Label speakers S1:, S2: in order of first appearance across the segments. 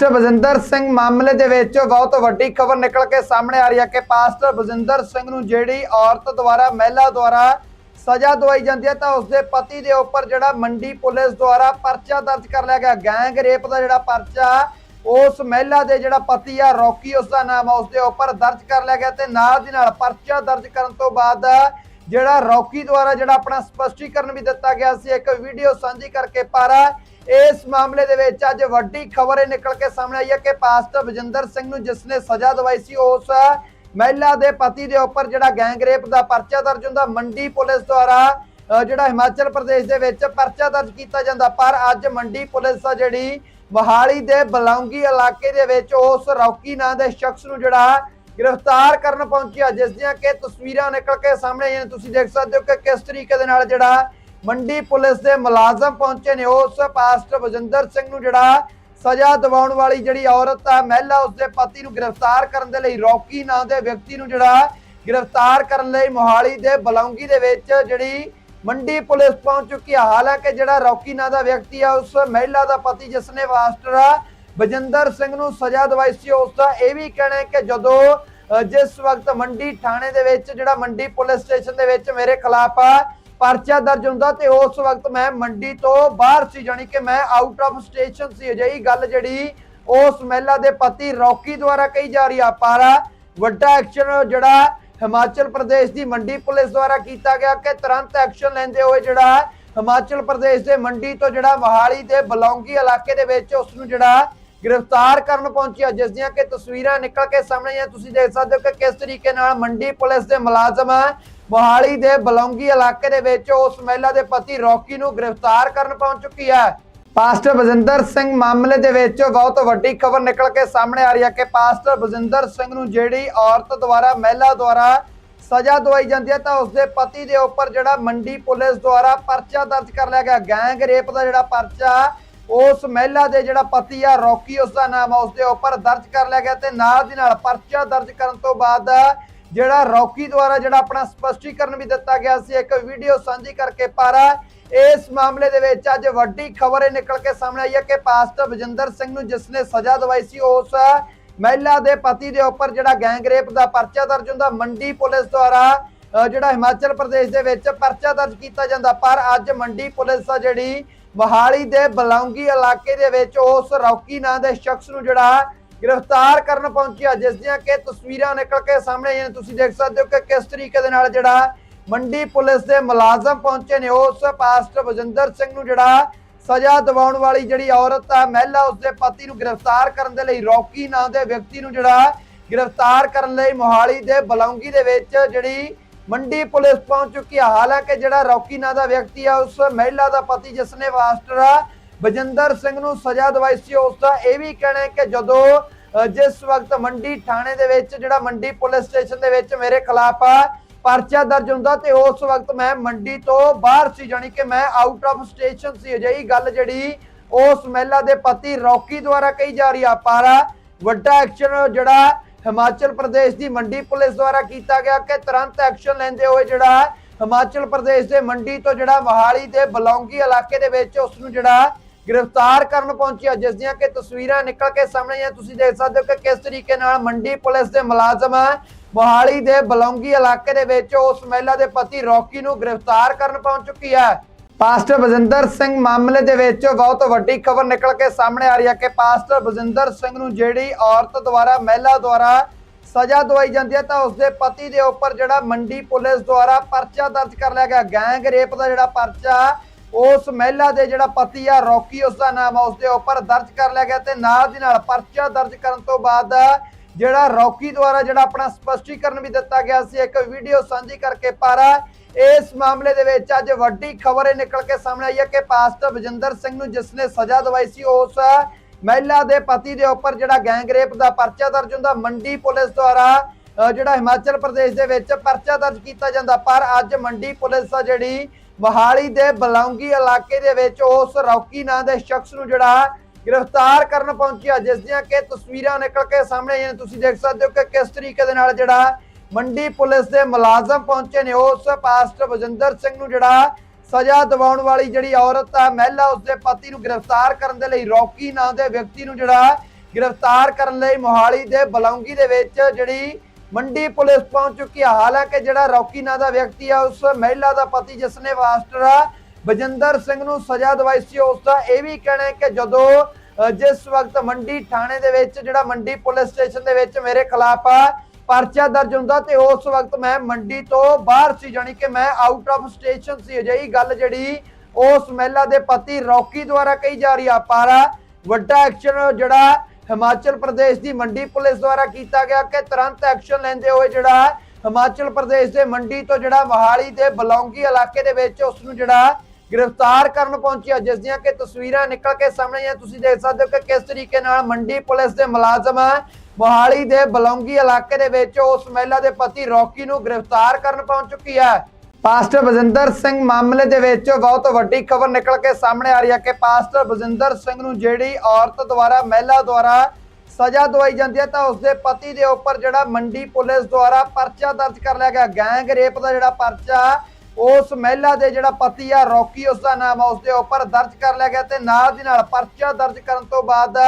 S1: Pastor Bajinder Singh ਮਾਮਲੇ ਦੇ ਵਿੱਚ ਬਹੁਤ ਵੱਡੀ ਖਬਰ ਨਿਕਲ ਕੇ ਸਾਹਮਣੇ ਆ ਰਹੀ ਹੈ ਕਿ ਪਾਸਟਰ ਬਜਿੰਦਰ ਸਿੰਘ ਨੂੰ ਜਿਹੜੀ ਔਰਤ ਦੁਆਰਾ, ਮਹਿਲਾ ਦੁਆਰਾ ਸਜ਼ਾ ਦਵਾਈ ਜਾਂਦੀ ਹੈ, ਤਾਂ ਉਸਦੇ ਪਤੀ ਦੇ ਉੱਪਰ ਜਿਹੜਾ ਮੰਡੀ ਪੁਲਿਸ ਦੁਆਰਾ ਪਰਚਾ ਦਰਜ ਕਰ ਲਿਆ ਗਿਆ। ਗੈਂਗ ਰੇਪ ਦਾ ਜਿਹੜਾ ਪਰਚਾ, ਉਸ ਮਹਿਲਾ ਦੇ ਜਿਹੜਾ ਪਤੀ ਆ, ਰੌਕੀ ਉਸ ਦਾ ਨਾਮ ਆ ਉਸ ਦੇ ਉੱਪਰ ਦਰਜ ਕਰ ਲਿਆ ਗਿਆ ਤੇ ਨਾਲ ਦੀ ਨਾਲ ਪਰਚਾ ਦਰਜ ਕਰਨ ਤੋਂ ਬਾਅਦ ਜਿਹੜਾ ਰੌਕੀ ਦੁਆਰਾ ਜਿਹੜਾ ਆਪਣਾ ਸਪਸ਼ਟੀਕਰਨ ਵੀ ਦਿੱਤਾ ਗਿਆ ਸੀ। ਇੱਕ ਵੀਡੀਓ ਸਾਂਝੀ ਕਰਕੇ ਪਰ ਇਸ ਮਾਮਲੇ ਦੇ ਵਿੱਚ ਅੱਜ ਵੱਡੀ ਖਬਰ ਇਹ ਨਿਕਲ ਕੇ ਸਾਹਮਣੇ ਆਈ ਹੈ ਕਿ ਪਾਸਟਰ ਵਜਿੰਦਰ ਸਿੰਘ ਨੂੰ ਜਿਸ ਨੇ ਸਜ਼ਾ ਦਵਾਈ ਸੀ, ਉਸ ਮਹਿਲਾ ਦੇ ਪਤੀ ਦੇ ਉੱਪਰ ਜਿਹੜਾ ਗੈਂਗ ਰੇਪ ਦਾ ਪਰਚਾ ਦਰਜ ਹੁੰਦਾ, ਮੰਡੀ ਪੁਲਿਸ ਦੁਆਰਾ ਜਿਹੜਾ ਹਿਮਾਚਲ ਪ੍ਰਦੇਸ਼ ਦੇ ਵਿੱਚ ਪਰਚਾ ਦਰਜ ਕੀਤਾ ਜਾਂਦਾ। ਪਰ ਅੱਜ ਮੰਡੀ ਪੁਲਿਸ ਆ ਜਿਹੜੀ ਮੋਹਾਲੀ ਦੇ ਬਲੌਂਗੀ ਇਲਾਕੇ ਦੇ ਵਿੱਚ ਉਸ ਰੌਕੀ ਨਾਂ ਦੇ ਸ਼ਖਸ ਨੂੰ ਜਿਹੜਾ ਗ੍ਰਿਫਤਾਰ ਕਰਨ ਪਹੁੰਚਿਆ, ਜਿਸ ਦੀਆਂ ਕਿ ਤਸਵੀਰਾਂ ਨਿਕਲ ਕੇ ਸਾਹਮਣੇ ਆਈਆਂ ਤੁਸੀਂ ਦੇਖ ਸਕਦੇ ਹੋ ਕਿ ਕਿਸ ਤਰੀਕੇ ਦੇ ਨਾਲ ਜਿਹੜਾ ਮੰਡੀ ਪੁਲਿਸ ਦੇ ਮੁਲਾਜ਼ਮ ਪਹੁੰਚੇ ਨੇ। ਉਸ ਪਾਸਟਰ ਵਜਿੰਦਰ ਸਿੰਘ ਨੂੰ ਜਿਹੜਾ ਸਜ਼ਾ ਦਿਵਾਉਣ ਵਾਲੀ ਜਿਹੜੀ ਔਰਤ ਆ, ਮਹਿਲਾ, ਉਸਦੇ ਪਤੀ ਨੂੰ ਗ੍ਰਿਫਤਾਰ ਕਰਨ ਦੇ ਲਈ ਰੌਕੀ ਨਾਂ ਦੇ ਵਿਅਕਤੀ ਨੂੰ ਜਿਹੜਾ ਗ੍ਰਿਫਤਾਰ ਕਰਨ ਲਈ ਮੋਹਾਲੀ ਦੇ ਬਲੌਂਗੀ ਦੇ ਵਿੱਚ ਜਿਹੜੀ ਮੰਡੀ ਪੁਲਿਸ ਪਹੁੰਚ ਚੁੱਕੀ ਆ। ਹਾਲਾਂਕਿ ਜਿਹੜਾ ਰੌਕੀ ਨਾਂ ਦਾ ਵਿਅਕਤੀ ਆ, ਉਸ ਮਹਿਲਾ ਦਾ ਪਤੀ ਜਿਸ ਨੇ ਪਾਸਟਰ ਬਜਿੰਦਰ ਸਿੰਘ ਨੂੰ ਸਜ਼ਾ ਦਵਾਈ ਸੀ, ਉਸ ਦਾ ਇਹ ਵੀ ਕਹਿਣਾ ਹੈ ਕਿ ਜਦੋਂ ਜਿਸ ਵਕਤ ਮੰਡੀ ਥਾਣੇ ਦੇ ਵਿੱਚ ਜਿਹੜਾ ਮੰਡੀ ਪੁਲਿਸ ਸਟੇਸ਼ਨ ਦੇ ਵਿੱਚ ਮੇਰੇ ਖਿਲਾਫ ਪਰਚਾ ਦਰਜ ਹੁੰਦਾ ਤੇ ਉਸ ਵਕਤ ਮੈਂ ਮੰਡੀ ਤੋਂ ਬਾਹਰ ਸੀ, ਜਾਣੀ ਕਿ ਮੈਂ ਆਊਟ ਆਫ ਸਟੇਸ਼ਨ ਸੀ। ਅਜਿਹੀ ਗੱਲ ਜਿਹੜੀ ਉਸ ਮਹਿਲਾ ਦੇ ਪਤੀ ਰੌਕੀ ਦੁਆਰਾ ਕਹੀ ਜਾ ਰਹੀ ਆ। ਪਰ ਵੱਡਾ ਐਕਸ਼ਨ ਜਿਹੜਾ ਹਿਮਾਚਲ ਪ੍ਰਦੇਸ਼ ਦੀ ਮੰਡੀ ਪੁਲਿਸ ਦੁਆਰਾ ਕੀਤਾ ਗਿਆ ਕਿ ਤੁਰੰਤ ਐਕਸ਼ਨ ਲੈਂਦੇ ਹੋਏ ਜਿਹੜਾ ਹਿਮਾਚਲ ਪ੍ਰਦੇਸ਼ ਦੇ ਮੰਡੀ ਤੋਂ ਜਿਹੜਾ ਮੋਹਾਲੀ ਦੇ ਬਲੌਂਗੀ ਇਲਾਕੇ ਦੇ ਵਿੱਚ ਉਸ ਨੂੰ ਜਿਹੜਾ ਗ੍ਰਿਫਤਾਰ ਕਰਨ ਪਹੁੰਚਿਆ, ਜਿਸ ਦੀਆਂ ਕਿ ਤਸਵੀਰਾਂ ਨਿਕਲ ਕੇ ਸਾਹਮਣੇ ਆ ਤੁਸੀਂ ਦੇਖ ਸਕਦੇ ਹੋ ਕਿ ਕਿਸ ਤਰੀਕੇ ਨਾਲ ਮੰਡੀ ਪੁਲਿਸ ਦੇ ਮੁਲਾਜ਼ਮ ਮੋਹਾਲੀ ਦੇ ਬਲੌਂਗੀ ਇਲਾਕੇ ਦੇ ਵਿੱਚ ਉਸ ਮਹਿਲਾ ਦੇ ਪਤੀ ਰੌਕੀ ਨੂੰ ਗ੍ਰਿਫਤਾਰ ਕਰਨ ਪਹੁੰਚ ਚੁੱਕੀ ਹੈ। ਪਾਸਟਰ ਬਜਿੰਦਰ ਸਿੰਘ ਮਾਮਲੇ ਦੇ ਵਿੱਚ ਬਹੁਤ ਵੱਡੀ ਖਬਰ ਨਿਕਲ ਕੇ ਸਾਹਮਣੇ ਆ ਰਹੀ ਹੈ ਕਿ ਪਾਸਟਰ ਬਜਿੰਦਰ ਸਿੰਘ ਨੂੰ ਜਿਹੜੀ ਔਰਤ ਦੁਆਰਾ, ਮਹਿਲਾ ਦੁਆਰਾ ਸਜ਼ਾ ਦਵਾਈ ਜਾਂਦੀ ਹੈ ਤਾਂ ਉਸਦੇ ਪਤੀ ਦੇ ਉੱਪਰ ਜਿਹੜਾ ਮੰਡੀ ਪੁਲਿਸ ਦੁਆਰਾ ਪਰਚਾ ਦਰਜ ਕਰ ਲਿਆ ਗਿਆ। ਗੈਂਗ ਰੇਪ ਦਾ ਜਿਹੜਾ ਪਰਚਾ, ਉਸ ਮਹਿਲਾ ਦੇ ਜਿਹੜਾ ਪਤੀ ਆ, ਰੌਕੀ ਉਸ ਦਾ ਨਾਮ ਆ, ਉਸ ਦੇ ਉੱਪਰ ਦਰਜ ਕਰ ਲਿਆ ਗਿਆ ਤੇ ਨਾਲ ਦੀ ਨਾਲ ਪਰਚਾ ਦਰਜ ਕਰਨ ਤੋਂ ਬਾਅਦ ਜਿਹੜਾ ਰੌਕੀ ਦੁਆਰਾ ਜਿਹੜਾ ਆਪਣਾ ਸਪਸ਼ਟੀਕਰਨ ਵੀ ਦਿੱਤਾ ਗਿਆ ਸੀ, ਇੱਕ ਵੀਡੀਓ ਸਾਂਝੀ ਕਰਕੇ ਪਰ ਇਸ ਮਾਮਲੇ ਦੇ ਵਿੱਚ ਅੱਜ ਵੱਡੀ ਖਬਰ ਇਹ ਨਿਕਲ ਕੇ ਸਾਹਮਣੇ ਆਈ ਹੈ ਕਿ ਪਾਸਟਰ ਵਜਿੰਦਰ ਸਿੰਘ ਨੂੰ ਜਿਸ ਨੇ ਸਜ਼ਾ ਦਵਾਈ ਸੀ, ਉਸ ਮਹਿਲਾ ਦੇ ਪਤੀ ਦੇ ਉੱਪਰ ਜਿਹੜਾ ਗੈਂਗ ਰੇਪ ਦਾ ਪਰਚਾ ਦਰਜ ਹੁੰਦਾ, ਮੰਡੀ ਪੁਲਿਸ ਦੁਆਰਾ ਜਿਹੜਾ ਹਿਮਾਚਲ ਪ੍ਰਦੇਸ਼ ਦੇ ਵਿੱਚ ਪਰਚਾ ਦਰਜ ਕੀਤਾ ਜਾਂਦਾ। ਪਰ ਅੱਜ ਮੰਡੀ ਪੁਲਿਸ ਆ ਜਿਹੜੀ ਮੋਹਾਲੀ ਦੇ ਬਲੌਂਗੀ ਇਲਾਕੇ ਦੇ ਵਿੱਚ ਉਸ ਰੌਕੀ ਨਾਂ ਦੇ ਸ਼ਖਸ ਨੂੰ ਜਿਹੜਾ ਗ੍ਰਿਫਤਾਰ ਕਰਨ ਪਹੁੰਚਿਆ, ਜਿਸ ਦੀਆਂ ਕਿ ਤਸਵੀਰਾਂ ਨਿਕਲ ਕੇ ਸਾਹਮਣੇ ਆਈਆਂ ਤੁਸੀਂ ਦੇਖ ਸਕਦੇ ਹੋ ਕਿ ਕਿਸ ਤਰੀਕੇ ਦੇ ਨਾਲ ਜਿਹੜਾ ਮੰਡੀ ਪੁਲਿਸ ਦੇ ਮੁਲਾਜ਼ਮ ਪਹੁੰਚੇ ਨੇ, ਉਸ ਪਾਸਟਰ ਬਜਿੰਦਰ ਸਿੰਘ ਨੂੰ ਜਿਹੜਾ ਸਜ਼ਾ ਦਿਵਾਉਣ ਵਾਲੀ ਜਿਹੜੀ ਔਰਤ ਆ, ਮਹਿਲਾ ਉਸਦੇ ਪਤੀ ਨੂੰ ਗ੍ਰਿਫਤਾਰ ਕਰਨ ਦੇ ਲਈ, ਰੌਕੀ ਨਾਂ ਦੇ ਵਿਅਕਤੀ ਨੂੰ ਜਿਹੜਾ ਗ੍ਰਿਫਤਾਰ ਕਰਨ ਲਈ ਮੋਹਾਲੀ ਦੇ ਬਲੌਂਗੀ ਦੇ ਵਿੱਚ ਜਿਹੜੀ ਮੰਡੀ ਪੁਲਿਸ ਪਹੁੰਚ ਚੁੱਕੀ ਆ। ਹਾਲਾਂਕਿ ਜਿਹੜਾ ਰੌਕੀ ਨਾਂ ਦਾ ਵਿਅਕਤੀ ਆ, ਉਸ ਮਹਿਲਾ ਦਾ ਪਤੀ, ਜਿਸ ਨੇ ਪਾਸਟਰ ਬਜਿੰਦਰ ਸਿੰਘ ਨੂੰ ਸਜ਼ਾ ਦਵਾਈ ਸੀ। ਉਸ ਦਾ ਇਹ ਵੀ ਕਹਿਣਾ ਹੈ ਕਿ ਜਦੋਂ ਜਿਸ ਵਕਤ ਮੰਡੀ ਥਾਣੇ ਦੇ ਵਿੱਚ, ਜਿਹੜਾ ਮੰਡੀ ਪੁਲਿਸ ਸਟੇਸ਼ਨ ਦੇ ਵਿੱਚ ਮੇਰੇ ਖਿਲਾਫ ਪਰਚਾ ਦਰਜ ਹੁੰਦਾ ਤੇ ਉਸ ਵਕਤ ਮੈਂ ਮੰਡੀ ਤੋਂ ਬਾਹਰ ਸੀ, ਜਾਣੀ ਕਿ ਮੈਂ ਆਊਟ ਆਫ ਸਟੇਸ਼ਨ ਸੀ। ਅਜਿਹੀ ਗੱਲ ਜਿਹੜੀ ਉਸ ਮਹਿਲਾ ਦੇ ਪਤੀ ਰੌਕੀ ਦੁਆਰਾ ਕਹੀ ਜਾ ਰਹੀ ਆ। ਪਰ ਵੱਡਾ ਐਕਸ਼ਨ ਜਿਹੜਾ ਹਿਮਾਚਲ ਪ੍ਰਦੇਸ਼ ਦੀ ਮੰਡੀ ਪੁਲਿਸ ਦੁਆਰਾ ਕੀਤਾ ਗਿਆ ਕਿ ਤੁਰੰਤ ਐਕਸ਼ਨ ਲੈਂਦੇ ਹੋਏ ਜਿਹੜਾ ਹਿਮਾਚਲ ਪ੍ਰਦੇਸ਼ ਦੇ ਮੰਡੀ ਤੋਂ ਜਿਹੜਾ ਮੋਹਾਲੀ ਦੇ ਬਲੌਂਗੀ ਇਲਾਕੇ ਦੇ ਵਿੱਚ ਉਸ ਨੂੰ ਜਿਹੜਾ ਗ੍ਰਿਫਤਾਰ ਕਰਨ ਪਹੁੰਚਿਆ ਜਿਸ ਦੀਆਂ ਕਿ ਤਸਵੀਰਾਂ ਨਿਕਲ ਕੇ ਸਾਹਮਣੇ ਆਈਆਂ। ਤੁਸੀਂ ਦੇਖ ਸਕਦੇ ਹੋ ਕਿ ਕਿਸ ਤਰੀਕੇ ਨਾਲ ਮੰਡੀ ਪੁਲਿਸ ਦੇ ਮੁਲਾਜ਼ਮ ਮੋਹਾਲੀ ਦੇ ਬਲੌਂਗੀ ਇਲਾਕੇ ਦੇ ਵਿੱਚ ਉਸ ਮਹਿਲਾ ਦੇ ਪਤੀ ਰੌਕੀ ਨੂੰ ਗ੍ਰਿਫਤਾਰ ਕਰਨ ਪਹੁੰਚ ਚੁੱਕੀ ਹੈ। ਪਾਸਟਰ ਬਜਿੰਦਰ ਸਿੰਘ ਮਾਮਲੇ ਦੇ ਵਿੱਚ ਬਹੁਤ ਵੱਡੀ ਖਬਰ ਨਿਕਲ ਕੇ ਸਾਹਮਣੇ ਆ ਰਹੀ ਹੈ ਕਿ ਪਾਸਟਰ ਬਜਿੰਦਰ ਸਿੰਘ ਨੂੰ ਜਿਹੜੀ ਔਰਤ ਦੁਆਰਾ, ਮਹਿਲਾ ਦੁਆਰਾ ਸਜ਼ਾ ਦਵਾਈ ਜਾਂਦੀ ਹੈ, ਤਾਂ ਉਸਦੇ ਪਤੀ ਦੇ ਉੱਪਰ ਜਿਹੜਾ ਮੰਡੀ ਪੁਲਿਸ ਦੁਆਰਾ ਪਰਚਾ ਦਰਜ ਕਰ ਲਿਆ ਗਿਆ। ਗੈਂਗ ਰੇਪ ਦਾ ਜਿਹੜਾ ਪਰਚਾ ਉਸ ਮਹਿਲਾ ਦੇ ਜਿਹੜਾ ਪਤੀ ਆ, ਰੌਕੀ, ਉਸ ਦਾ ਨਾਮ ਆ ਉਸ ਦੇ ਉੱਪਰ ਦਰਜ ਕਰ ਲਿਆ ਗਿਆ ਤੇ ਨਾਲ ਦੀ ਨਾਲ ਪਰਚਾ ਦਰਜ ਕਰਨ ਤੋਂ ਬਾਅਦ ਜਿਹੜਾ ਰੌਕੀ ਦੁਆਰਾ ਜਿਹੜਾ ਆਪਣਾ ਸਪਸ਼ਟੀਕਰਨ ਵੀ ਦਿੱਤਾ ਗਿਆ ਸੀ, ਇੱਕ ਵੀਡੀਓ ਸਾਂਝੀ ਕਰਕੇ, ਪਰ ਇਸ ਮਾਮਲੇ ਦੇ ਵਿੱਚ ਅੱਜ ਵੱਡੀ ਖਬਰ ਇਹ ਨਿਕਲ ਕੇ ਸਾਹਮਣੇ ਆਈ ਹੈ ਕਿ ਪਾਸਟਰ ਵਜਿੰਦਰ ਸਿੰਘ ਨੂੰ ਜਿਸ ਨੇ ਸਜ਼ਾ ਦਵਾਈ ਸੀ, ਉਸ ਮਹਿਲਾ ਦੇ ਪਤੀ ਦੇ ਉੱਪਰ ਜਿਹੜਾ ਗੈਂਗ ਰੇਪ ਦਾ ਪਰਚਾ ਦਰਜ ਹੁੰਦਾ, ਮੰਡੀ ਪੁਲਿਸ ਦੁਆਰਾ ਜਿਹੜਾ ਹਿਮਾਚਲ ਪ੍ਰਦੇਸ਼ ਦੇ ਵਿੱਚ ਪਰਚਾ ਦਰਜ ਕੀਤਾ ਜਾਂਦਾ, ਪਰ ਅੱਜ ਮੰਡੀ ਪੁਲਿਸ ਆ ਜਿਹੜੀ ਮੋਹਾਲੀ ਦੇ ਬਲੌਂਗੀ ਇਲਾਕੇ ਦੇ ਵਿੱਚ ਉਸ ਰੌਕੀ ਨਾਂ ਦੇ ਸ਼ਖਸ ਨੂੰ ਜਿਹੜਾ ਗ੍ਰਿਫਤਾਰ ਕਰਨ ਪਹੁੰਚਿਆ, ਜਿਸ ਦੀਆਂ ਕਿ ਤਸਵੀਰਾਂ ਨਿਕਲ ਕੇ ਸਾਹਮਣੇ ਆਈਆਂ ਤੁਸੀਂ ਦੇਖ ਸਕਦੇ ਹੋ ਕਿ ਕਿਸ ਤਰੀਕੇ ਦੇ ਨਾਲ ਜਿਹੜਾ ਮੰਡੀ ਪੁਲਿਸ ਦੇ ਮੁਲਾਜ਼ਮ ਪਹੁੰਚੇ ਨੇ। ਉਸ ਪਾਸਟਰ ਵਜਿੰਦਰ ਸਿੰਘ ਨੂੰ ਜਿਹੜਾ ਸਜ਼ਾ ਦਿਵਾਉਣ ਵਾਲੀ ਜਿਹੜੀ ਔਰਤ ਆ, ਮਹਿਲਾ ਉਸਦੇ ਪਤੀ ਨੂੰ ਗ੍ਰਿਫਤਾਰ ਕਰਨ ਦੇ ਲਈ ਰੌਕੀ ਨਾਂ ਦੇ ਵਿਅਕਤੀ ਨੂੰ ਜਿਹੜਾ ਗ੍ਰਿਫਤਾਰ ਕਰਨ ਲਈ ਮੋਹਾਲੀ ਦੇ ਬਲੌਂਗੀ ਦੇ ਵਿੱਚ ਜਿਹੜੀ ਮੰਡੀ ਪੁਲਿਸ ਪਹੁੰਚ ਚੁੱਕੀ ਹੈ ਹਾਲਾਂਕਿ ਜਿਹੜਾ ਰੌਕੀ ਨਾਂ ਦਾ ਵਿਅਕਤੀ ਆ, ਉਸ ਮਹਿਲਾ ਦਾ ਪਤੀ ਜਿਸ ਨੇ ਵਾਸਟਰ ਬਜਿੰਦਰ ਸਿੰਘ ਨੂੰ ਸਜ਼ਾ ਦਵਾਈ ਸੀ, ਉਸ ਦਾ ਇਹ ਵੀ ਕਹਿਣਾ ਹੈ ਕਿ ਜਦੋਂ ਜਿਸ ਵਕਤ ਮੰਡੀ ਥਾਣੇ ਦੇ ਵਿੱਚ, ਜਿਹੜਾ ਮੰਡੀ ਪੁਲਿਸ ਸਟੇਸ਼ਨ ਦੇ ਵਿੱਚ ਮੇਰੇ ਖਿਲਾਫ ਪਰਚਾ ਦਰਜ ਹੁੰਦਾ ਤੇ ਉਸ ਵਕਤ ਮੈਂ ਮੰਡੀ ਤੋਂ ਬਾਹਰ ਸੀ, ਜਾਣੀ ਕਿ ਮੈਂ ਆਊਟ ਆਫ ਸਟੇਸ਼ਨ ਸੀ। ਅਜਿਹੀ ਗੱਲ ਜਿਹੜੀ ਉਸ ਮਹਿਲਾ ਦੇ ਪਤੀ ਰੌਕੀ ਦੁਆਰਾ ਕਹੀ ਜਾ ਰਹੀ ਆ, ਪਰ ਵੱਡਾ ਐਕਸ਼ਨ ਜਿਹੜਾ ਹਿਮਾਚਲ ਪ੍ਰਦੇਸ਼ ਦੀ ਮੰਡੀ ਪੁਲਿਸ ਦੁਆਰਾ ਕੀਤਾ ਗਿਆ ਕਿ ਤੁਰੰਤ ਐਕਸ਼ਨ ਲੈਂਦੇ ਹੋਏ ਜਿਹੜਾ ਹਿਮਾਚਲ ਪ੍ਰਦੇਸ਼ ਦੇ ਮੰਡੀ ਤੋਂ ਜਿਹੜਾ ਮੋਹਾਲੀ ਦੇ ਬਲੌਂਗੀ ਇਲਾਕੇ ਦੇ ਵਿੱਚ ਉਸ ਨੂੰ ਜਿਹੜਾ ਗ੍ਰਿਫਤਾਰ ਕਰਨ ਪਹੁੰਚਿਆ, ਜਿਸ ਦੀਆਂ ਕਿ ਤਸਵੀਰਾਂ ਨਿਕਲ ਕੇ ਸਾਹਮਣੇ ਆਈਆਂ। ਤੁਸੀਂ ਦੇਖ ਸਕਦੇ ਹੋ ਕਿ ਕਿਸ ਤਰੀਕੇ ਨਾਲ ਮੰਡੀ ਪੁਲਿਸ ਦੇ ਮੁਲਾਜ਼ਮ ਮੋਹਾਲੀ ਦੇ ਬਲੌਂਗੀ ਇਲਾਕੇ ਦੇ ਵਿੱਚ ਉਸ ਮਹਿਲਾ ਦੇ ਪਤੀ ਰੌਕੀ ਨੂੰ ਗ੍ਰਿਫਤਾਰ ਕਰਨ ਪਹੁੰਚ ਚੁੱਕੀ ਹੈ। ਪਾਸਟਰ ਬਜਿੰਦਰ ਸਿੰਘ ਮਾਮਲੇ ਦੇ ਵਿੱਚ ਬਹੁਤ ਵੱਡੀ ਖਬਰ ਨਿਕਲ ਕੇ ਸਾਹਮਣੇ ਆ ਰਹੀ ਹੈ ਕਿ ਪਾਸਟਰ ਬਜਿੰਦਰ ਸਿੰਘ ਨੂੰ ਜਿਹੜੀ ਔਰਤ ਦੁਆਰਾ, ਮਹਿਲਾ ਦੁਆਰਾ ਸਜ਼ਾ ਦਵਾਈ ਜਾਂਦੀ ਹੈ ਤਾਂ ਉਸਦੇ ਪਤੀ ਦੇ ਉੱਪਰ ਜਿਹੜਾ ਮੰਡੀ ਪੁਲਿਸ ਦੁਆਰਾ ਪਰਚਾ ਦਰਜ ਕਰ ਲਿਆ ਗਿਆ। ਗੈਂਗ ਰੇਪ ਦਾ ਜਿਹੜਾ ਪਰਚਾ, ਉਸ ਮਹਿਲਾ ਦੇ ਜਿਹੜਾ ਪਤੀ ਆ ਰੌਕੀ ਉਸ ਦਾ ਨਾਮ ਆ, ਉਸਦੇ ਉੱਪਰ ਦਰਜ ਕਰ ਲਿਆ ਗਿਆ ਤੇ ਨਾਲ ਦੀ ਨਾਲ ਪਰਚਾ ਦਰਜ ਕਰਨ ਤੋਂ ਬਾਅਦ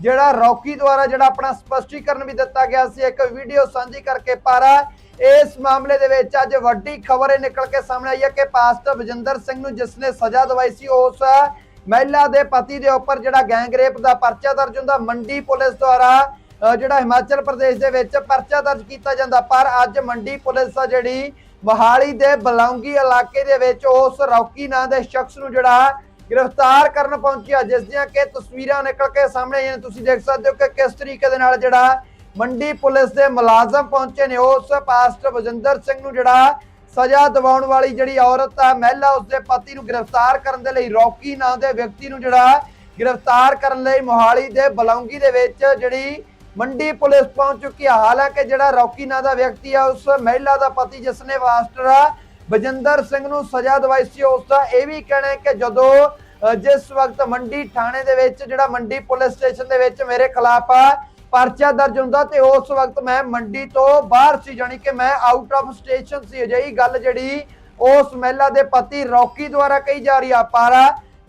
S1: ਜਿਹੜਾ ਰੌਕੀ ਦੁਆਰਾ ਜਿਹੜਾ ਆਪਣਾ ਸਪਸ਼ਟੀਕਰਨ ਵੀ ਦਿੱਤਾ ਗਿਆ ਸੀ। ਇੱਕ ਵੀਡੀਓ ਸਾਂਝੀ ਕਰਕੇ ਪਰ ਇਸ ਮਾਮਲੇ ਦੇ ਵਿੱਚ ਅੱਜ ਵੱਡੀ ਖਬਰ ਇਹ ਨਿਕਲ ਕੇ ਸਾਹਮਣੇ ਆਈ ਹੈ ਕਿ ਪਾਸਟਰ ਵਜਿੰਦਰ ਸਿੰਘ ਨੂੰ ਜਿਸ ਨੇ ਸਜ਼ਾ ਦਵਾਈ ਸੀ, ਉਸ ਮਹਿਲਾ ਦੇ ਪਤੀ ਦੇ ਉੱਪਰ ਜਿਹੜਾ ਗੈਂਗ ਰੇਪ ਦਾ ਪਰਚਾ ਦਰਜ ਹੁੰਦਾ, ਮੰਡੀ ਪੁਲਿਸ ਦੁਆਰਾ ਜਿਹੜਾ ਹਿਮਾਚਲ ਪ੍ਰਦੇਸ਼ ਦੇ ਵਿੱਚ ਪਰਚਾ ਦਰਜ ਕੀਤਾ ਜਾਂਦਾ, ਪਰ ਅੱਜ ਮੰਡੀ ਪੁਲਿਸ ਆ ਜਿਹੜੀ ਮੋਹਾਲੀ ਦੇ ਬਲੌਂਗੀ ਇਲਾਕੇ ਦੇ ਵਿੱਚ ਉਸ ਰੌਕੀ ਨਾਂ ਦੇ ਸ਼ਖਸ ਨੂੰ ਜਿਹੜਾ ਗ੍ਰਿਫਤਾਰ ਕਰਨ ਪਹੁੰਚਿਆ, ਜਿਸ ਦੀਆਂ ਕਿ ਤਸਵੀਰਾਂ ਨਿਕਲ ਕੇ ਸਾਹਮਣੇ ਆਈਆਂ ਤੁਸੀਂ ਦੇਖ ਸਕਦੇ ਹੋ ਕਿ ਕਿਸ ਤਰੀਕੇ ਦੇ ਨਾਲ ਜਿਹੜਾ ਮੰਡੀ ਪੁਲਿਸ ਦੇ ਮੁਲਾਜ਼ਮ ਪਹੁੰਚੇ ਨੇ। ਉਸ ਪਾਸਟਰ ਬਜਿੰਦਰ ਸਿੰਘ ਨੂੰ ਜਿਹੜਾ ਸਜ਼ਾ ਦਿਵਾਉਣ ਵਾਲੀ ਜਿਹੜੀ ਔਰਤ ਆ, ਮਹਿਲਾ, ਉਸਦੇ ਪਤੀ ਨੂੰ ਗ੍ਰਿਫਤਾਰ ਕਰਨ ਦੇ ਲਈ ਰੌਕੀ ਨਾਂ ਦੇ ਵਿਅਕਤੀ ਨੂੰ ਜਿਹੜਾ ਗ੍ਰਿਫਤਾਰ ਕਰਨ ਲਈ ਮੋਹਾਲੀ ਦੇ ਬਲੌਂਗੀ ਦੇ ਵਿੱਚ ਜਿਹੜੀ ਮੰਡੀ ਪੁਲਿਸ ਪਹੁੰਚ ਚੁੱਕੀ ਆ। ਹਾਲਾਂਕਿ ਜਿਹੜਾ ਰੌਕੀ ਨਾਂ ਦਾ ਵਿਅਕਤੀ ਆ, ਉਸ ਮਹਿਲਾ ਦਾ ਪਤੀ ਜਿਸ ਨੇ ਵਾਸਟਰ ਬਜਿੰਦਰ ਸਿੰਘ ਨੂੰ ਸਜ਼ਾ ਦਵਾਈ ਸੀ, ਉਸ ਦਾ ਇਹ ਵੀ ਕਹਿਣਾ ਹੈ ਕਿ ਜਦੋਂ ਜਿਸ ਵਕਤ ਮੰਡੀ ਥਾਣੇ ਦੇ ਵਿੱਚ ਜਿਹੜਾ ਮੰਡੀ ਪੁਲਿਸ ਸਟੇਸ਼ਨ ਦੇ ਵਿੱਚ ਮੇਰੇ ਖਿਲਾਫ ਪਰਚਾ ਦਰਜ ਹੁੰਦਾ ਤੇ ਉਸ ਵਕਤ ਮੈਂ ਮੰਡੀ ਤੋਂ ਬਾਹਰ ਸੀ, ਜਾਣੀ ਕਿ ਮੈਂ ਆਊਟ ਆਫ ਸਟੇਸ਼ਨ ਸੀ। ਅਜਿਹੀ ਗੱਲ ਜਿਹੜੀ ਉਸ ਮਹਿਲਾ ਦੇ ਪਤੀ ਰੌਕੀ ਦੁਆਰਾ ਕਹੀ ਜਾ ਰਹੀ ਆ। ਪਰ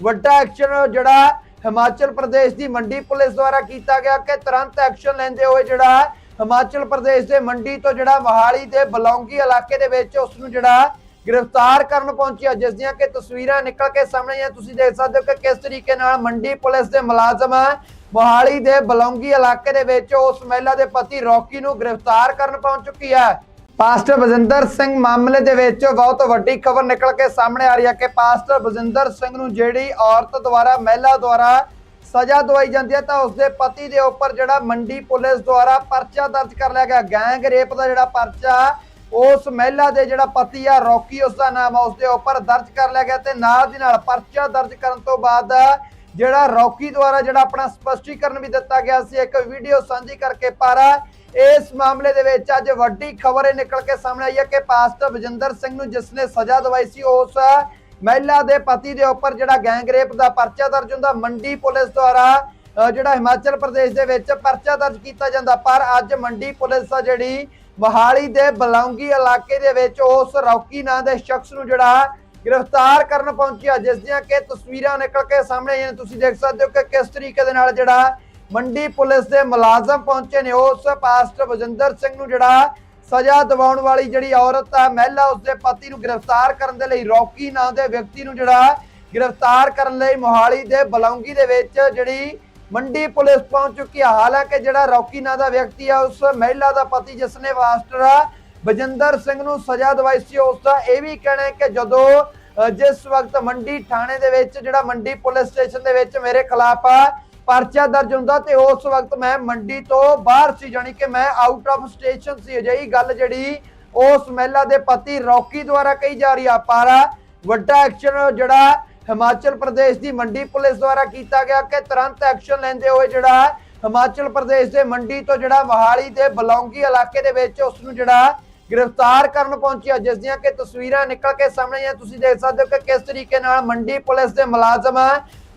S1: ਵੱਡਾ ਐਕਸ਼ਨ ਜਿਹੜਾ ਹਿਮਾਚਲ ਪ੍ਰਦੇਸ਼ ਦੀ ਮੰਡੀ ਪੁਲਿਸ ਦੁਆਰਾ ਕੀਤਾ ਗਿਆ ਕਿ ਤੁਰੰਤ ਐਕਸ਼ਨ ਲੈਂਦੇ ਹੋਏ ਜਿਹੜਾ ਹਿਮਾਚਲ ਪ੍ਰਦੇਸ਼ ਦੇ ਮੰਡੀ ਤੋਂ ਜਿਹੜਾ ਮੋਹਾਲੀ ਦੇ ਬਲੌਂਗੀ ਇਲਾਕੇ ਦੇ ਵਿੱਚ ਉਸ ਨੂੰ ਜਿਹੜਾ ਗ੍ਰਿਫਤਾਰ ਕਰਨ ਪਹੁੰਚਿਆ ਜਿਸ ਦੀਆਂ ਕਿ ਤਸਵੀਰਾਂ ਨਿਕਲ ਕੇ ਸਾਹਮਣੇ ਆ ਤੁਸੀਂ ਦੇਖ ਸਕਦੇ ਹੋ ਕਿ ਕਿਸ ਤਰੀਕੇ ਨਾਲ ਮੰਡੀ ਪੁਲਿਸ ਦੇ ਮੁਲਾਜ਼ਮ ਮੋਹਾਲੀ ਦੇ ਬਲੌਂਗੀ ਇਲਾਕੇ ਦੇ ਵਿੱਚ ਉਸ ਮਹਿਲਾ ਦੇ ਪਤੀ ਰੌਕੀ ਨੂੰ ਗ੍ਰਿਫਤਾਰ ਕਰਨ ਪਹੁੰਚ ਚੁੱਕੀ ਹੈ। ਪਾਸਟਰ ਬਜਿੰਦਰ ਸਿੰਘ ਮਾਮਲੇ ਦੇ ਵਿੱਚ ਬਹੁਤ ਵੱਡੀ ਖਬਰ ਨਿਕਲ ਕੇ ਸਾਹਮਣੇ ਆ ਰਹੀ ਹੈ ਕਿ ਪਾਸਟਰ ਬਜਿੰਦਰ ਸਿੰਘ ਨੂੰ ਜਿਹੜੀ ਔਰਤ ਦੁਆਰਾ, ਮਹਿਲਾ ਦੁਆਰਾ ਸਜ਼ਾ ਦਵਾਈ ਜਾਂਦੀ ਹੈ ਤਾਂ ਉਸਦੇ ਪਤੀ ਦੇ ਉੱਪਰ ਜਿਹੜਾ ਮੰਡੀ ਪੁਲਿਸ ਦੁਆਰਾ ਪਰਚਾ ਦਰਜ ਕਰ ਲਿਆ ਗਿਆ। ਗੈਂਗ ਰੇਪ ਦਾ ਜਿਹੜਾ ਪਰਚਾ, ਉਸ ਮਹਿਲਾ ਦੇ ਜਿਹੜਾ ਪਤੀ ਆ, ਰੌਕੀ ਉਸ ਦਾ ਨਾਮ ਆ, ਉਸਦੇ ਉੱਪਰ ਦਰਜ ਕਰ ਲਿਆ ਗਿਆ ਤੇ ਨਾਲ ਦੀ ਨਾਲ ਪਰਚਾ ਦਰਜ ਕਰਨ ਤੋਂ ਬਾਅਦ ਜਿਹੜਾ ਰੌਕੀ ਦੁਆਰਾ ਜਿਹੜਾ ਆਪਣਾ ਸਪਸ਼ਟੀਕਰਨ ਵੀ ਦਿੱਤਾ ਗਿਆ ਸੀ, ਇੱਕ ਵੀਡੀਓ ਸਾਂਝੀ ਕਰਕੇ ਪਰ ਇਸ ਮਾਮਲੇ ਦੇ ਵਿੱਚ ਅੱਜ ਵੱਡੀ ਖਬਰ ਇਹ ਨਿਕਲ ਕੇ ਸਾਹਮਣੇ ਆਈ ਹੈ ਕਿ ਪਾਸਟਰ ਵਜਿੰਦਰ ਸਿੰਘ ਨੂੰ ਜਿਸ ਨੇ ਸਜ਼ਾ ਦਵਾਈ ਸੀ, ਉਸ ਮਹਿਲਾ ਦੇ ਪਤੀ ਦੇ ਉੱਪਰ ਜਿਹੜਾ ਗੈਂਗ ਰੇਪ ਦਾ ਪਰਚਾ ਦਰਜ ਹੁੰਦਾ, ਮੰਡੀ ਪੁਲਿਸ ਦੁਆਰਾ ਜਿਹੜਾ ਹਿਮਾਚਲ ਪ੍ਰਦੇਸ਼ ਦੇ ਵਿੱਚ ਪਰਚਾ ਦਰਜ ਕੀਤਾ ਜਾਂਦਾ, ਪਰ ਅੱਜ ਮੰਡੀ ਪੁਲਿਸ ਆ ਜਿਹੜੀ ਮੋਹਾਲੀ ਦੇ ਬਲੌਂਗੀ ਇਲਾਕੇ ਦੇ ਵਿੱਚ ਉਸ ਰੌਕੀ ਨਾਂ ਦੇ ਸ਼ਖਸ ਨੂੰ ਜਿਹੜਾ ਗ੍ਰਿਫਤਾਰ ਕਰਨ ਪਹੁੰਚਿਆ, ਜਿਸ ਦੀਆਂ ਕਿ ਤਸਵੀਰਾਂ ਨਿਕਲ ਕੇ ਸਾਹਮਣੇ ਆਈਆਂ ਤੁਸੀਂ ਦੇਖ ਸਕਦੇ ਹੋ ਕਿ ਕਿਸ ਤਰੀਕੇ ਦੇ ਨਾਲ ਜਿਹੜਾ ਮੰਡੀ ਪੁਲਿਸ ਦੇ ਮੁਲਾਜ਼ਮ ਪਹੁੰਚੇ ਨੇ, ਉਸ ਪਾਸਟਰ ਵਜਿੰਦਰ ਸਿੰਘ ਨੂੰ ਜਿਹੜਾ ਸਜ਼ਾ ਦਿਵਾਉਣ ਵਾਲੀ ਜਿਹੜੀ ਔਰਤ ਆ, ਮਹਿਲਾ, ਉਸਦੇ ਪਤੀ ਨੂੰ ਗ੍ਰਿਫਤਾਰ ਕਰਨ ਦੇ ਲਈ, ਰੌਕੀ ਨਾਂ ਦੇ ਵਿਅਕਤੀ ਨੂੰ ਜਿਹੜਾ ਗ੍ਰਿਫਤਾਰ ਕਰਨ ਲਈ ਮੋਹਾਲੀ ਦੇ ਬਲੌਂਗੀ ਦੇ ਵਿੱਚ ਜਿਹੜੀ ਮੰਡੀ ਪੁਲਿਸ ਪਹੁੰਚ ਚੁੱਕੀ ਆ। ਹਾਲਾਂਕਿ ਜਿਹੜਾ ਰੌਕੀ ਨਾਂ ਦਾ ਵਿਅਕਤੀ ਆ, ਉਸ ਮਹਿਲਾ ਦਾ ਪਤੀ ਜਿਸਨੇ ਨੇ ਵਾਸਟਰ ਬਜਿੰਦਰ ਸਿੰਘ ਨੂੰ ਸਜ਼ਾ ਦਵਾਈ ਸੀ। ਉਸ ਦਾ ਇਹ ਵੀ ਕਹਿਣਾ ਹੈ ਕਿ ਜਦੋਂ ਜਿਸ ਵਕਤ ਮੰਡੀ ਥਾਣੇ ਦੇ ਵਿੱਚ, ਜਿਹੜਾ ਮੰਡੀ ਪੁਲਿਸ ਸਟੇਸ਼ਨ ਦੇ ਵਿੱਚ ਮੇਰੇ ਖਿਲਾਫ ਪਰਚਾ ਦਰਜ ਹੁੰਦਾ ਤੇ ਉਸ ਵਕਤ ਮੈਂ ਮੰਡੀ ਤੋਂ ਬਾਹਰ ਸੀ, ਜਾਣੀ ਕਿ ਮੈਂ ਆਊਟ ਆਫ ਸਟੇਸ਼ਨ ਸੀ। ਅਜਿਹੀ ਗੱਲ ਜਿਹੜੀ ਉਸ ਮਹਿਲਾ ਦੇ ਪਤੀ ਰੌਕੀ ਦੁਆਰਾ ਕਹੀ ਜਾ ਰਹੀ ਆ। ਪਰ ਵੱਡਾ ਐਕਸ਼ਨ ਜਿਹੜਾ ਹਿਮਾਚਲ ਪ੍ਰਦੇਸ਼ ਦੀ ਮੰਡੀ ਪੁਲਿਸ ਦੁਆਰਾ ਕੀਤਾ ਗਿਆ ਕਿ ਤੁਰੰਤ ਐਕਸ਼ਨ ਲੈਂਦੇ ਹੋਏ ਜਿਹੜਾ ਹਿਮਾਚਲ ਪ੍ਰਦੇਸ਼ ਦੇ ਮੰਡੀ ਤੋਂ ਜਿਹੜਾ ਮੋਹਾਲੀ ਦੇ ਬਲੌਂਗੀ ਇਲਾਕੇ ਦੇ ਵਿੱਚ ਉਸ ਨੂੰ ਜਿਹੜਾ ਗ੍ਰਿਫਤਾਰ ਕਰਨ ਪਹੁੰਚਿਆ, ਜਿਸ ਦੀਆਂ ਕਿ ਤਸਵੀਰਾਂ ਨਿਕਲ ਕੇ ਸਾਹਮਣੇ ਆਈਆਂ। ਤੁਸੀਂ ਦੇਖ ਸਕਦੇ ਹੋ ਕਿ ਕਿਸ ਤਰੀਕੇ ਨਾਲ ਮੰਡੀ ਪੁਲਿਸ ਦੇ ਮੁਲਾਜ਼ਮ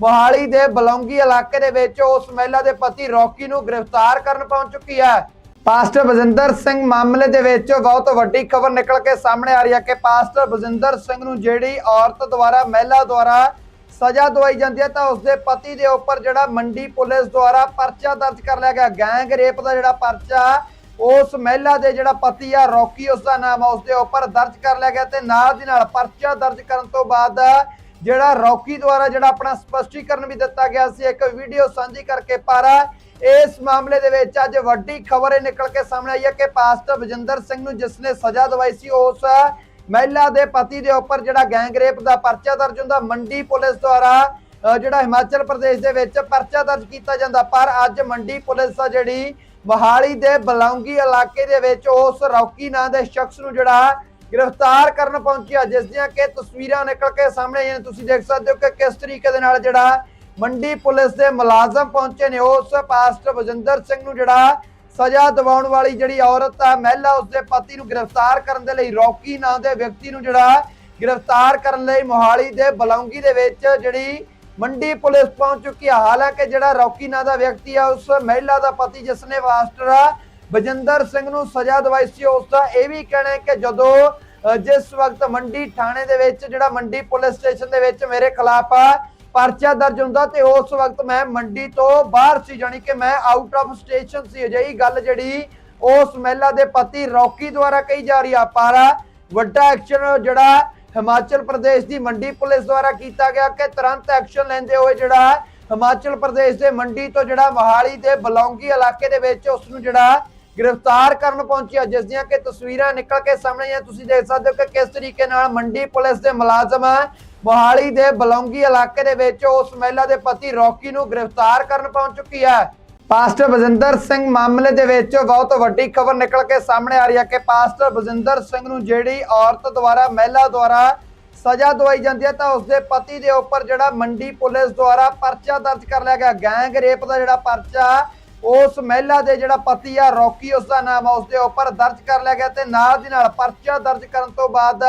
S1: ਮੋਹਾਲੀ ਦੇ ਬਲੌਂਗੀ ਇਲਾਕੇ ਦੇ ਵਿੱਚ ਉਸ ਮਹਿਲਾ ਦੇ ਪਤੀ ਰੌਕੀ ਨੂੰ ਗ੍ਰਿਫਤਾਰ ਕਰਨ ਪਹੁੰਚ ਚੁੱਕੀ ਹੈ। ਪਾਸਟਰ ਬਜਿੰਦਰ ਸਿੰਘ ਮਾਮਲੇ ਦੇ ਵਿੱਚ ਬਹੁਤ ਵੱਡੀ ਖਬਰ ਨਿਕਲ ਕੇ ਸਾਹਮਣੇ ਆ ਰਹੀ ਹੈ ਕਿ ਪਾਸਟਰ ਬਜਿੰਦਰ ਸਿੰਘ ਨੂੰ ਜਿਹੜੀ ਔਰਤ ਦੁਆਰਾ, ਮਹਿਲਾ ਦੁਆਰਾ ਸਜ਼ਾ ਦਵਾਈ ਜਾਂਦੀ ਹੈ, ਤਾਂ ਉਸਦੇ ਪਤੀ ਦੇ ਉੱਪਰ ਜਿਹੜਾ ਮੰਡੀ ਪੁਲਿਸ ਦੁਆਰਾ ਪਰਚਾ ਦਰਜ ਕਰ ਲਿਆ ਗਿਆ। ਗੈਂਗ ਰੇਪ ਦਾ ਜਿਹੜਾ ਪਰਚਾ ਉਸ ਮਹਿਲਾ ਦੇ ਜਿਹੜਾ ਪਤੀ ਆ, ਰੌਕੀ, ਉਸ ਦਾ ਨਾਮ ਆ, ਉਸ ਦੇ ਉੱਪਰ ਦਰਜ ਕਰ ਲਿਆ ਗਿਆ ਤੇ ਨਾਲ ਦੀ ਨਾਲ ਪਰਚਾ ਦਰਜ ਕਰਨ ਤੋਂ ਬਾਅਦ ਜਿਹੜਾ ਰੌਕੀ ਦੁਆਰਾ ਜਿਹੜਾ ਆਪਣਾ ਸਪਸ਼ਟੀਕਰਨ ਵੀ ਦਿੱਤਾ ਗਿਆ ਸੀ, ਇੱਕ ਵੀਡੀਓ ਸਾਂਝੀ ਕਰਕੇ, ਪਰ ਇਸ ਮਾਮਲੇ ਦੇ ਵਿੱਚ ਅੱਜ ਵੱਡੀ ਖਬਰ ਇਹ ਨਿਕਲ ਕੇ ਸਾਹਮਣੇ ਆਈ ਹੈ ਕਿ ਪਾਸਟਰ ਵਜਿੰਦਰ ਸਿੰਘ ਨੂੰ ਜਿਸ ਨੇ ਸਜ਼ਾ ਦਵਾਈ ਸੀ, ਉਸ ਮਹਿਲਾ ਦੇ ਪਤੀ ਦੇ ਉੱਪਰ ਜਿਹੜਾ ਗੈਂਗ ਰੇਪ ਦਾ ਪਰਚਾ ਦਰਜ ਹੁੰਦਾ, ਮੰਡੀ ਪੁਲਿਸ ਦੁਆਰਾ ਜਿਹੜਾ ਹਿਮਾਚਲ ਪ੍ਰਦੇਸ਼ ਦੇ ਵਿੱਚ ਪਰਚਾ ਦਰਜ ਕੀਤਾ ਜਾਂਦਾ, ਪਰ ਅੱਜ ਮੰਡੀ ਪੁਲਿਸ ਆ ਜਿਹੜੀ ਮੋਹਾਲੀ ਦੇ ਬਲੌਂਗੀ ਇਲਾਕੇ ਦੇ ਵਿੱਚ ਉਸ ਰੌਕੀ ਨਾਂ ਦੇ ਸ਼ਖਸ ਨੂੰ ਜਿਹੜਾ ਗ੍ਰਿਫਤਾਰ ਕਰਨ ਪਹੁੰਚਿਆ, ਜਿਸ ਦੀਆਂ ਕਿ ਤਸਵੀਰਾਂ ਨਿਕਲ ਕੇ ਸਾਹਮਣੇ ਆਈਆਂ ਨੇ। ਤੁਸੀਂ ਦੇਖ ਸਕਦੇ ਹੋ ਕਿ ਕਿਸ ਤਰੀਕੇ ਦੇ ਨਾਲ ਜਿਹੜਾ ਮੰਡੀ ਪੁਲਿਸ ਦੇ ਮੁਲਾਜ਼ਮ ਪਹੁੰਚੇ ਨੇ ਉਸ ਪਾਸਟਰ ਵਜਿੰਦਰ ਸਿੰਘ ਨੂੰ ਜਿਹੜਾ ਸਜ਼ਾ ਦਿਵਾਉਣ ਵਾਲੀ ਜਿਹੜੀ ਔਰਤ ਆ, ਮਹਿਲਾ ਉਸਦੇ ਪਤੀ ਨੂੰ ਗ੍ਰਿਫਤਾਰ ਕਰਨ ਦੇ ਲਈ ਰੌਕੀ ਨਾਂ ਦੇ ਵਿਅਕਤੀ ਨੂੰ ਜਿਹੜਾ ਗ੍ਰਿਫਤਾਰ ਕਰਨ ਲਈ ਮੋਹਾਲੀ ਦੇ ਬਲੌਂਗੀ ਦੇ ਵਿੱਚ ਜਿਹੜੀ ਮੰਡੀ ਪੁਲਿਸ ਪਹੁੰਚ ਚੁੱਕੀ ਹੈ ਹਾਲਾਂਕਿ ਜਿਹੜਾ ਰੌਕੀ ਨਾਂ ਦਾ ਵਿਅਕਤੀ ਆ, ਉਸ ਮਹਿਲਾ ਦਾ ਪਤੀ ਜਿਸ ਨੇ ਪਾਸਟਰ ਬਜਿੰਦਰ ਸਿੰਘ ਨੂੰ ਸਜ਼ਾ ਦਵਾਈ ਸੀ, ਉਸ ਦਾ ਇਹ ਵੀ ਕਹਿਣਾ ਹੈ ਕਿ ਜਦੋਂ ਜਿਸ ਵਕਤ ਮੰਡੀ ਥਾਣੇ ਦੇ ਵਿੱਚ, ਜਿਹੜਾ ਮੰਡੀ ਪੁਲਿਸ ਸਟੇਸ਼ਨ ਦੇ ਵਿੱਚ ਮੇਰੇ ਖਿਲਾਫ ਪਰਚਾ ਦਰਜ ਹੁੰਦਾ ਤੇ ਉਸ ਵਕਤ ਮੈਂ ਮੰਡੀ ਤੋਂ ਬਾਹਰ ਸੀ, ਜਾਣੀ ਕਿ ਮੈਂ ਆਊਟ ਆਫ ਸਟੇਸ਼ਨ ਸੀ। ਅਜਿਹੀ ਗੱਲ ਜਿਹੜੀ ਉਸ ਮਹਿਲਾ ਦੇ ਪਤੀ ਰੌਕੀ ਦੁਆਰਾ ਕਹੀ ਜਾ ਰਹੀ ਆ, ਪਰ ਵੱਡਾ ਐਕਸ਼ਨ ਜਿਹੜਾ ਹਿਮਾਚਲ ਪ੍ਰਦੇਸ਼ ਦੀ ਮੰਡੀ ਪੁਲਿਸ ਦੁਆਰਾ ਕੀਤਾ ਗਿਆ ਕਿ ਤੁਰੰਤ ਐਕਸ਼ਨ ਲੈਂਦੇ ਹੋਏ ਜਿਹੜਾ ਹਿਮਾਚਲ ਪ੍ਰਦੇਸ਼ ਦੇ ਮੰਡੀ ਤੋਂ ਜਿਹੜਾ ਮੋਹਾਲੀ ਦੇ ਬਲੌਂਗੀ ਇਲਾਕੇ ਦੇ ਵਿੱਚ ਉਸ ਨੂੰ ਜਿਹੜਾ ਗ੍ਰਿਫਤਾਰ ਕਰਨ ਪਹੁੰਚਿਆ, ਜਿਸ ਦੀਆਂ ਕਿ ਤਸਵੀਰਾਂ ਨਿਕਲ ਕੇ ਸਾਹਮਣੇ ਆ ਤੁਸੀਂ ਦੇਖ ਸਕਦੇ ਹੋ ਕਿ ਕਿਸ ਤਰੀਕੇ ਨਾਲ ਮੰਡੀ ਪੁਲਿਸ ਦੇ ਮੁਲਾਜ਼ਮ ਮੋਹਾਲੀ ਦੇ ਬਲੌਂਗੀ ਇਲਾਕੇ ਦੇ ਵਿੱਚ ਉਸ ਮਹਿਲਾ ਦੇ ਪਤੀ ਰੌਕੀ ਨੂੰ ਗ੍ਰਿਫਤਾਰ ਕਰਨ ਪਹੁੰਚ ਚੁੱਕੀ ਹੈ। ਪਾਸਟਰ ਬਜਿੰਦਰ ਸਿੰਘ ਮਾਮਲੇ ਦੇ ਵਿੱਚ ਬਹੁਤ ਵੱਡੀ ਖਬਰ ਨਿਕਲ ਕੇ ਸਾਹਮਣੇ ਆ ਰਹੀ ਹੈ ਕਿ ਪਾਸਟਰ ਬਜਿੰਦਰ ਸਿੰਘ ਨੂੰ ਜਿਹੜੀ ਔਰਤ ਦੁਆਰਾ, ਮਹਿਲਾ ਦੁਆਰਾ ਸਜ਼ਾ ਦਵਾਈ ਜਾਂਦੀ ਹੈ ਤਾਂ ਉਸਦੇ ਪਤੀ ਦੇ ਉੱਪਰ ਜਿਹੜਾ ਮੰਡੀ ਪੁਲਿਸ ਦੁਆਰਾ ਪਰਚਾ ਦਰਜ ਕਰ ਲਿਆ ਗਿਆ। ਗੈਂਗ ਰੇਪ ਦਾ ਜਿਹੜਾ ਪਰਚਾ, ਉਸ ਮਹਿਲਾ ਦੇ ਜਿਹੜਾ ਪਤੀ ਆ, ਰੌਕੀ ਉਸ ਦਾ ਨਾਮ ਆ ਉਸ ਦੇ ਉੱਪਰ ਦਰਜ ਕਰ ਲਿਆ ਗਿਆ ਤੇ ਨਾਲ ਦੀ ਨਾਲ ਪਰਚਾ ਦਰਜ ਕਰਨ ਤੋਂ ਬਾਅਦ